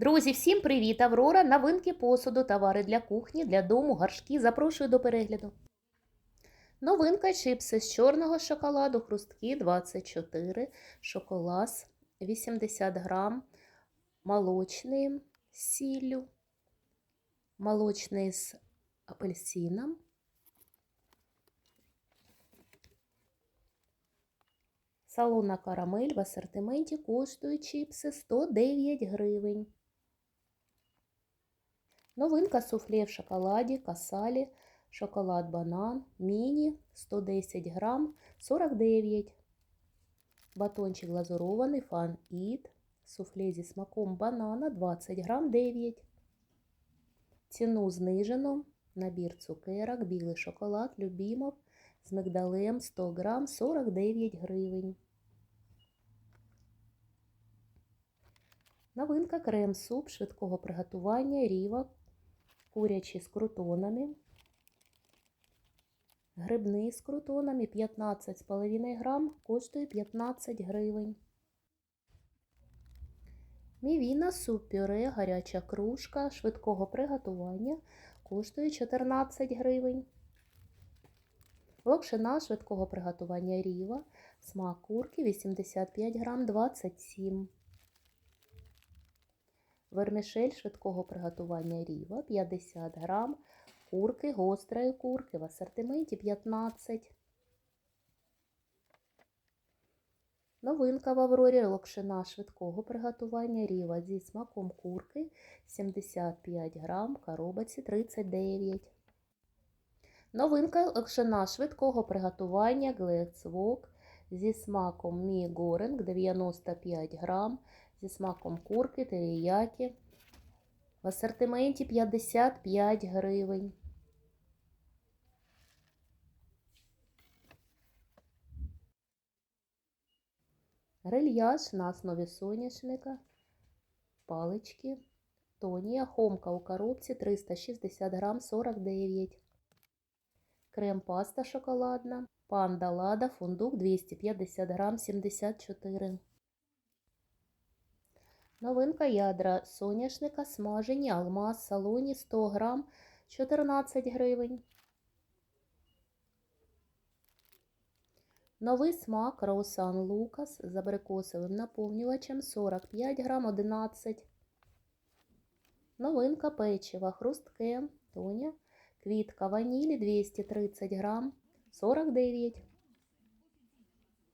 Друзі, всім привіт! Аврора, новинки посуду, товари для кухні, для дому, горшки. Запрошую до перегляду. Новинка чипси з чорного шоколаду, хрустки 24, шоколад 80 грам, молочний з сіллю, молочний з апельсином, Салонна карамель в асортименті коштує чипси 109 гривень. Новинка суфле в шоколаді, касалі, шоколад банан, міні 110 грам 49. Батончик глазурований фан іт. Суфле зі смаком банана 20 грам 9. Ціну знижено. Набір цукерок, білий шоколад, любімов з мигдалем 100 грам 49 гривень. Новинка крем-суп швидкого приготування ріва, курячий з крутонами, грибний з крутонами 15,5 грам, коштує 15 гривень. Мівіна суп-пюре, гаряча кружка швидкого приготування коштує 14 гривень. Локшина швидкого приготування ріва, смак курки 85 грам 27 Вермішель швидкого приготування ріва 50 грам, курки, гострої курки в асортименті 15. Новинка в Аврорі локшина швидкого приготування ріва зі смаком курки 75 грам, коробці 39. Новинка локшина швидкого приготування Глецвок зі смаком Мі Горинг 95 грам, зі смаком курки, теріякі. В асортименті 55 гривень. Грильяж на основі соняшника, палички, тонія, хомка у коробці 360 грам 49. Крем-паста шоколадна, панда лада, фундук 250 грам 74. Новинка ядра соняшника смажені, алмаз, салоні 100 грам 14 гривень. Новий смак Роусан Лукас з абрикосовим наповнювачем 45 грам 11. Новинка печива хрустке, тоня, квітка ванілі 230 грам 49.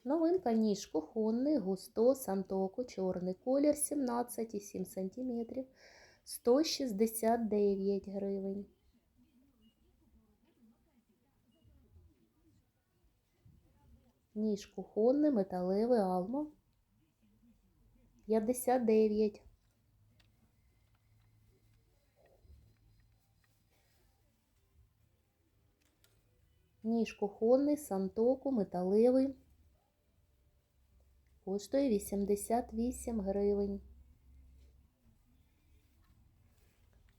Новинка ніж кухонний, густо, сантоку, чорний колір 17,7 см, 169 гривень. Ніж кухонний, металевий алмо 59. Ніж кухонний, сантоку, металевий коштує 88 гривень.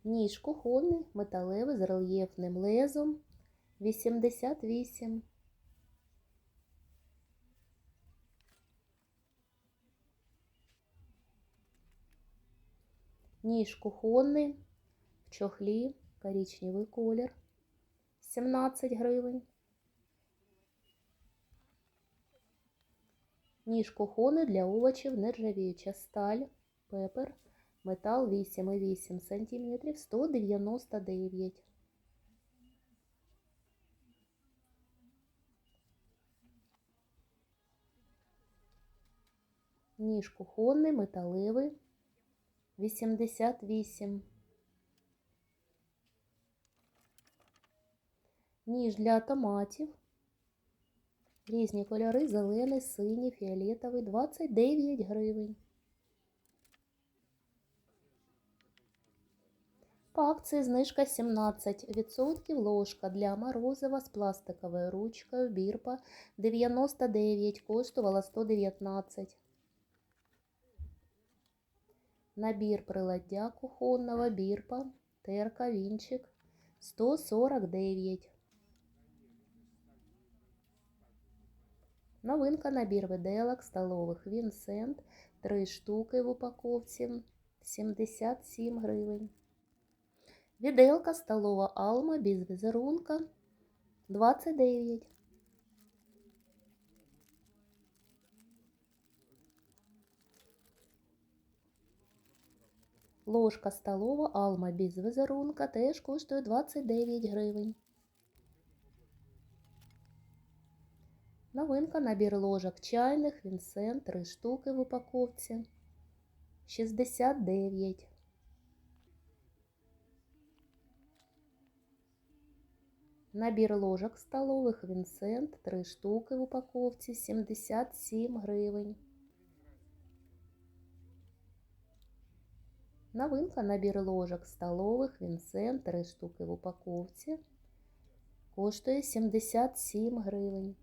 Ніж кухонний, металевий з рельєфним лезом 88. Ніж кухонний в чохлі коричневий колір 17 гривень. Ніж кухонний для овочів нержавіюча сталь, пепер, метал 8,8 см 199. Ніж кухонний, металевий 88. Ніж для томатів. Різні кольори зелений, синій, фіолетовий 29 гривень. По акції знижка 17%. Ложка для морозива з пластиковою ручкою бірпа 99, коштувала 119. Набір приладдя кухонного бірпа, терка, вінчик 149. Новинка набір виделок столових Вінсент. 3 штуки в упаковці 77 гривень. Віделка столова Алма без візерунка 29. Ложка столова Алма без візерунка теж коштує 29 гривень. Новинка набір ложок чайних, Вінсент, 3 штуки в упаковці. 69. Набір ложок столових Вінсент, 3 штуки в упаковці, 77 гривень. Новинка набір ложок столових Вінсент, 3 штуки в упаковці. Коштує 77 гривень.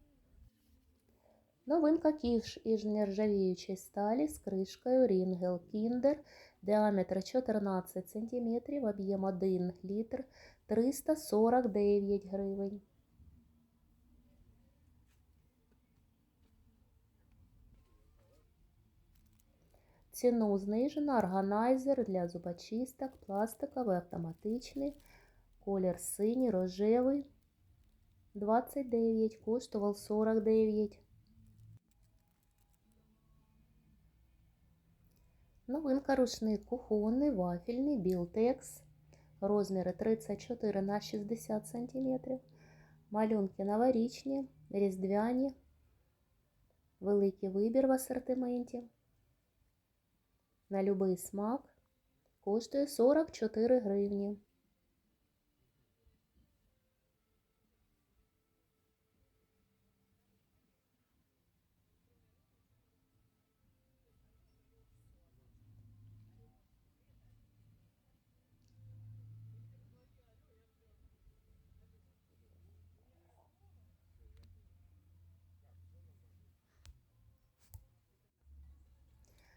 Новинка ківш із нержавіючої сталі з кришкою Ringel Kinder, діаметр 14 см, об'єм 1 літр, 349 гривень. Ціну знижено. Органайзер для зубочисток, пластиковий, автоматичний, колір синій, рожевий, 29, коштував 49. Новинка рушник кухонний, вафельний, Білтекс, розміри 34 на 60 см, малюнки новорічні, різдвяні, великий вибір в асортименті. На любий смак коштує 44 гривні.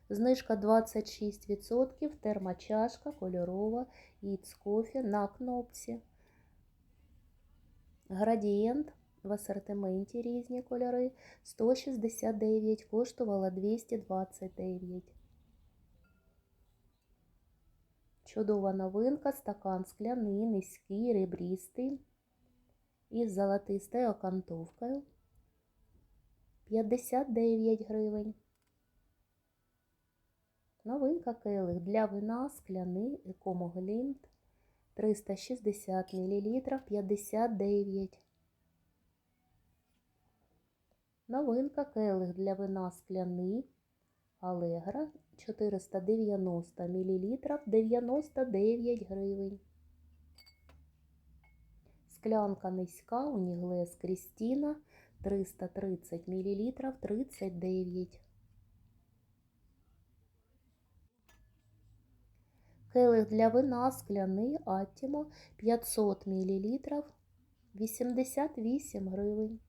Знижка 26%, термочашка кольорова, кофе на кнопці. Градієнт в асортименті різні кольори 169, коштувала 229. Чудова новинка, стакан скляний, низький, ребристий із золотистою окантовкою 59 гривень. Новинка келих для вина скляний екомоглінт 360 мл 59. Новинка келих для вина скляний Алегра 490 мл 99 гривень. Склянка низька Уніглес Крістіна 330 мл 39. Келих для вина скляний Аттімо 500 мл 88 гривень.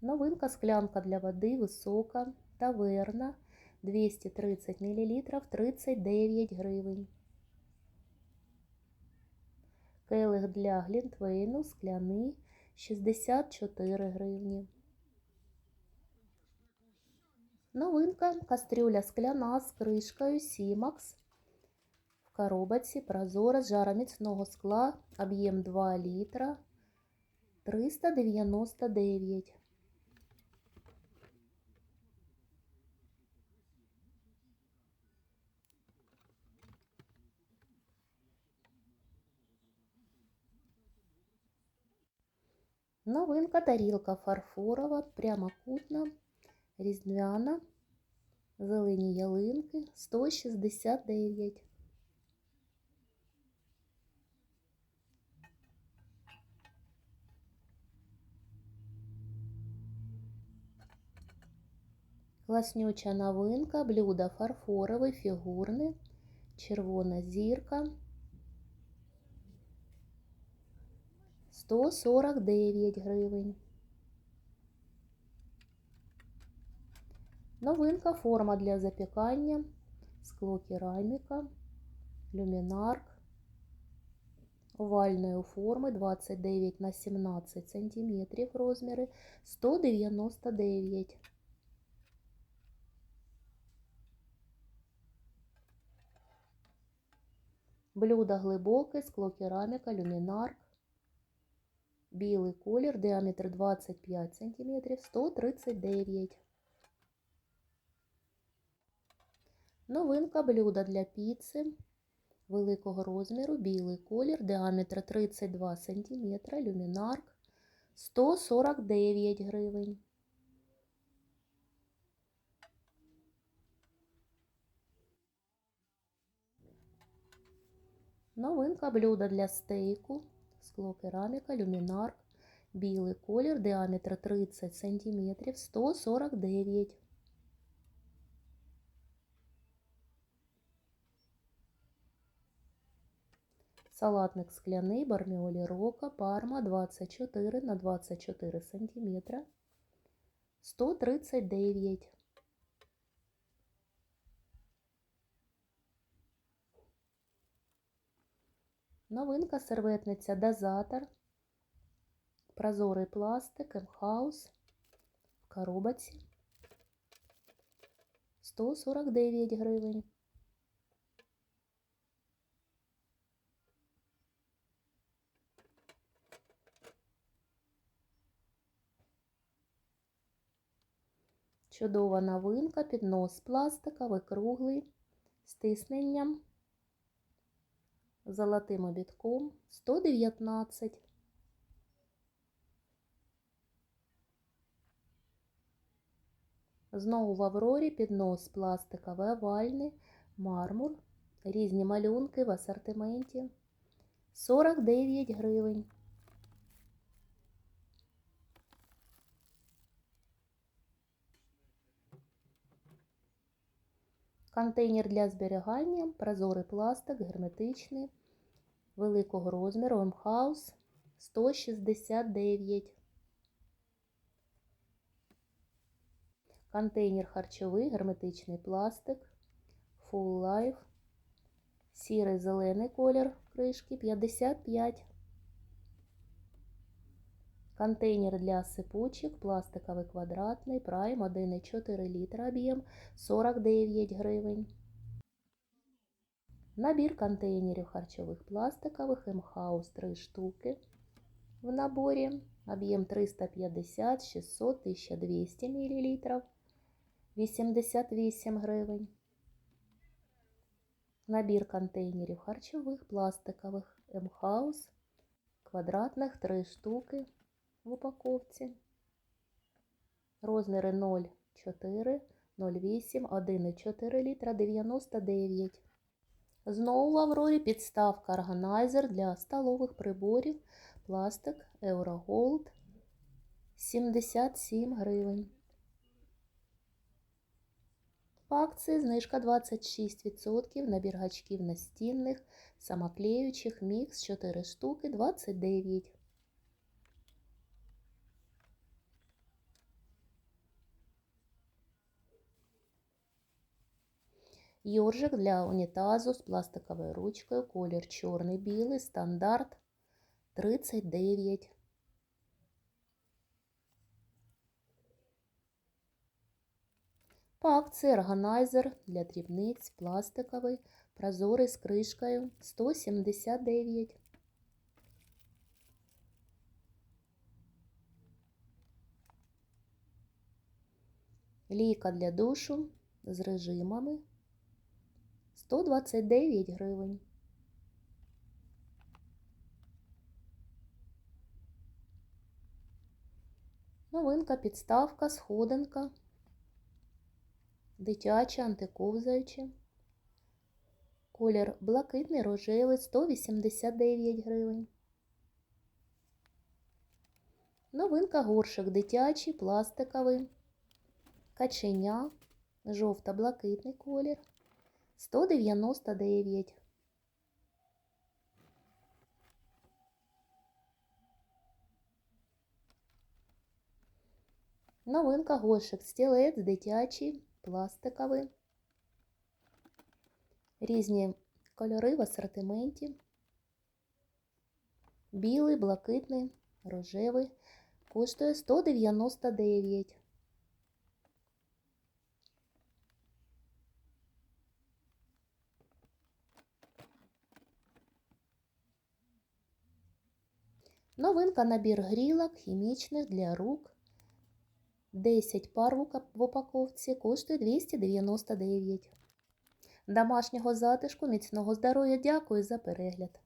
Новинка склянка для води висока таверна 230 мл 39 гривень. Келих для глінтвейну скляний 64 гривні. Новинка. Кастрюля скляна з кришкою Сімакс. В коробці прозора з жароміцного скла, об'єм 2 літра. 399. Новинка. Тарілка фарфорова, прямокутна, різдвяна, зелені ялинки 169. Класнюча новинка, блюдо фарфорове, фігурне, червона зірка 149 гривень. Новинка форма для запікання, скло кераміка, люмінарк овальної форми 29 на 17 см розміри 199. Блюдо глибоке, склокераміка, люмінарк. Білий колір, діаметр 25 см, 139. Новинка блюда для піци великого розміру, білий колір, діаметр 32 см, люмінарк 149 гривень. Новинка блюда для стейку, скло кераміка, люмінарк, білий колір, діаметр 30 см, 149 Салатник скляний, барміолі рока, парма 24 на 24 см, 139 Новинка серветниця дозатор, прозорий пластик, М-хаус в коробці 149 гривень. Чудова новинка, піднос пластиковий, круглий, з тисненням, золотим обідком 119. Знову в Аврорі піднос пластиковий, овальний, мармур, різні малюнки в асортименті 49 гривень. Контейнер для зберігання, прозорий пластик, герметичний, великого розміру, М-хаус 169. Контейнер харчовий, герметичний пластик, Full Life, сірий зелений колір кришки 55. Контейнер для сипучок, пластиковий квадратний, прайм 1,4 літра об'єм 49 гривень. Набір контейнерів харчових пластикових М-хаус 3 штуки в наборі. Об'єм 350, 600, 1200 мл 88 гривень. Набір контейнерів харчових пластикових М-хаус квадратних 3 штуки в упаковці. Розміри 0,4, 0,8, 1,4 літра 99. Знову в Аврорі підставка органайзер для столових приборів. Пластик Eurogold 77 гривень. По акції знижка 26%, набір гачків настінних, самоклеючих, мікс 4 штуки 29. Йоржик для унітазу з пластиковою ручкою, колір чорний білий, стандарт 39. По акції органайзер для дрібниць пластиковий, прозорий з кришкою 179. Лійка для душу з режимами 129 гривень. Новинка підставка, сходинка, дитяча, антиковзаюча. Колір блакитний, рожевий, 189 гривень. Новинка горшик дитячий, пластиковий, каченя, жовто-блакитний колір. 199. Новинка горшик стілець дитячий, пластиковий. Різні кольори в асортименті. Білий, блакитний, рожевий. Коштує 199. Новинка набір грілок хімічних для рук. 10 пар в упаковці коштує 299. Домашнього затишку, міцного здоров'я. Дякую за перегляд.